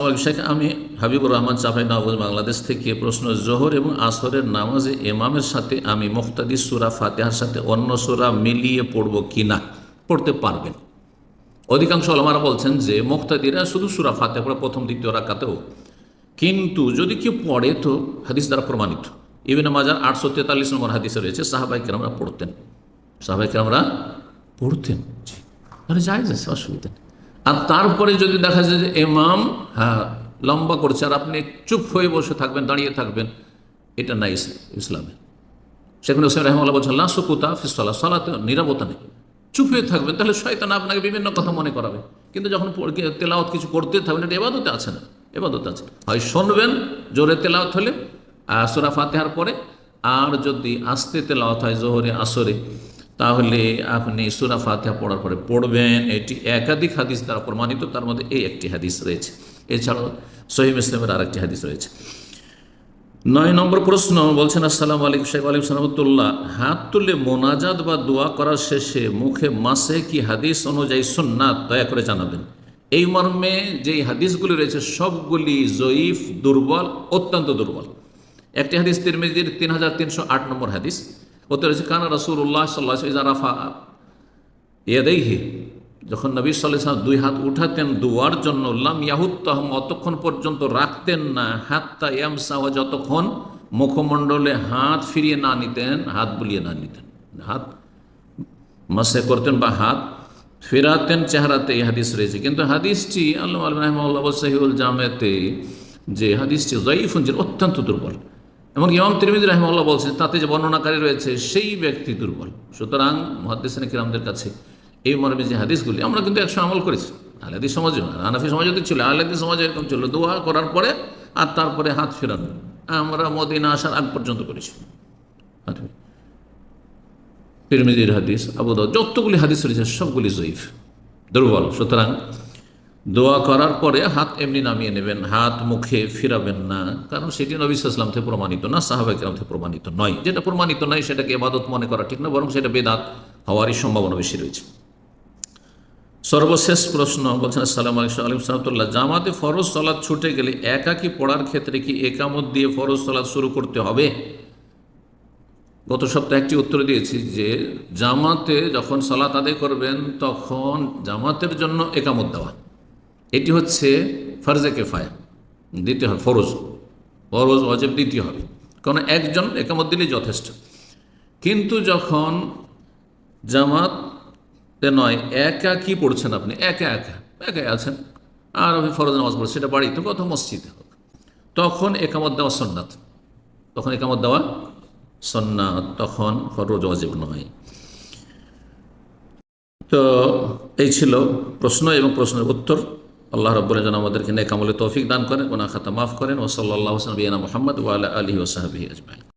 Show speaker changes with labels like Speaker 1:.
Speaker 1: শেখ আমি হাবিবুর রহমান চাপাই নবাব বাংলাদেশ থেকে প্রশ্ন, জোহর এবং আসরের নামাজে এমামের সাথে আমি মুক্তাদি সুরা ফাতেহার সাথে অন্য সুরা মিলিয়ে পড়ব কি না পড়তে পারবেন। অধিকাংশ আলমারা বলছেন যে মুক্তাদিরা শুধু সুরা ফাতেহা পড়ে প্রথম, দ্বিতীয় রাকাতেও। কিন্তু যদি কেউ পড়ে তো হাদিস দ্বারা প্রমাণিত। ইবিন মাজার আটশো তেতাল্লিশ নম্বর হাদিসে রয়েছে সাহাবাই কেরামরা পড়তেন। সাহাবাই কেরামরা পড়তেন। যাই যাচ্ছে অসুবিধা নেই। আর তারপরে যদি দেখা যায় যে এমাম হ্যাঁ লম্বা করছে আর আপনি চুপ হয়ে বসে থাকবেন দাঁড়িয়ে থাকবেন এটা নাই ইস- ইসলামে। সেখানে হোসেন রহমাল্লাহ বলছেন না সুকুতা ফিসলা সলাতে নিরাপত্তা নেই। চুপ হয়ে থাকবেন তাহলে শয়তান আপনাকে বিভিন্ন কথা মনে করাবে। কিন্তু যখন তেলাওয়াত কিছু করতে থাকবেন এটা এবাদতে আছে না এবাদতে আছে। হয় শুনবেন জোরে তেলাওত হলে আহ, সূরা ফাতেহার পরে আর যদি আস্তে তেলাওয়াত হয় জোহরে আসরে তাহলে আপনি সুরা ফাতেহা পড়ার পরে পড়বেন। এটি একাধিক হাদিস দ্বারা প্রমাণিত, তার মধ্যে এই একটি হাদিস রয়েছে। এছাড়াও সহিম ইসলামের আরেকটি হাদিস রয়েছে। নয় নম্বর প্রশ্ন বলছেন, আসসালাম আলাইকুম শেখ আলিম সালামতুল্লাহ হাত তুলে মোনাজাত বা দোয়া করার শেষে মুখে মাসে কি হাদিস অনুযায়ী সুন্নাত? দয়া করে জানাবেন। এই মর্মে যেই হাদিসগুলি রয়েছে, সবগুলি জয়ীফ, দুর্বল, অত্যন্ত দুর্বল। একটি হাদিস তিরমিজির তিন হাজার তিনশো আট নম্বর হাদিস ওতে রয়েছে, কানা রসুল্লাহ সাল্লাহ ইজারাফা ইয়াদাইহি। যখন নবী সাল্লাম দুই হাত উঠাতেন দুয়ার জন্য, লাম ইয়াহুত্তাহম অতক্ষণ পর্যন্ত রাখতেন না হাতটা ইয়ামসাহ, যতক্ষণ মুখমণ্ডলে হাত ফিরিয়ে না নিতেন, হাত বুলিয়ে না নিতেন। হাত মাসে করতেন বা হাত ফেরাতেন চেহারাতে, এই হাদিস রয়েছে। কিন্তু হাদিসটি আল্লাহ আলম রহমাল্লাহ সাহিউল জামেতে, যে হাদিসটি জয়ীফুঞ্জির অত্যন্ত দুর্বল। এবং ইমাম তিরমিদ রহমাল্লাহ বলছেন, তাতে যে বর্ণনাকারী রয়েছে, সেই ব্যক্তি দুর্বল। সুতরাং মহাদিসান কিরামদের কাছে এই মর্মে যে হাদিসগুলি, আমরা কিন্তু একশো আমল করেছি। আলাদি সমাজে আনাফি সমাজে তো ছিল আলাদি সমাজে এরকম ছিল। দোয়া করার পরে আর তারপরে হাত ফেরানো। আমরা মদিনা আসার আগ পর্যন্ত করেছি। হাত তিরমিজির হাদিস, আবু দাউদ, যতগুলি হাদিস রয়েছে, সবগুলি জয়ীফ, দুর্বল। সুতরাং দোয়া করার পরে হাত এমনি নামিয়ে নেবেন, হাত মুখে ফিরাবেন না। কারণ সেটি নবী ইসলাম থেকে প্রমাণিত না সাহাবাইকরাম থেকে প্রমাণিত নয়। যেটা প্রমাণিত নয়, সেটাকে এবাদত মনে করা ঠিক না, বরং সেটা বেদাত হওয়ারই সম্ভাবনা বেশি রয়েছে। সর্বশেষ প্রশ্ন, বলছেন, আসসালাম আলিম সাহতুল্লাহ জামাতে ফরজ সলাদ ছুটে গেলে একাকি পড়ার ক্ষেত্রে কি একামত দিয়ে ফরজ সলাদ শুরু করতে হবে? গত সপ্তাহে একটি উত্তর দিয়েছি যে, জামাতে যখন সালাত আদায় করবেন, তখন জামাতের জন্য একামত দেওয়া। এটি হচ্ছে ফার্জে কেফায়া। দিতে হবে, ফরজ। ফরজ অজেব দিতে হবে। কারণ একজন একামত দিলেই যথেষ্ট। কিন্তু যখন জামাতে নয়, একা কি পড়ছেন আপনি? একা একা, একাই আছেন। আর আপনি ফরজ নামাজ পড়ছেন, সেটা বাড়িতে কত মসজিদে হোক। তখন একামত দেওয়া সন্ন্যাত তখন একামত দেওয়া সন্ন্যাত তখন ফরজ অজেব নয়। তো এই ছিল প্রশ্ন এবং প্রশ্নের উত্তর। আল্লাহ রব্বুল যেন আমাদেরকে নেকামলে তৌফিক দান করেন ওনা খাতা মাফ করেন। ও সাল্লাহ হোসেন বিয়ানা মোহাম্মদ ওয়ালা আলী ওসাহাবি আজমাই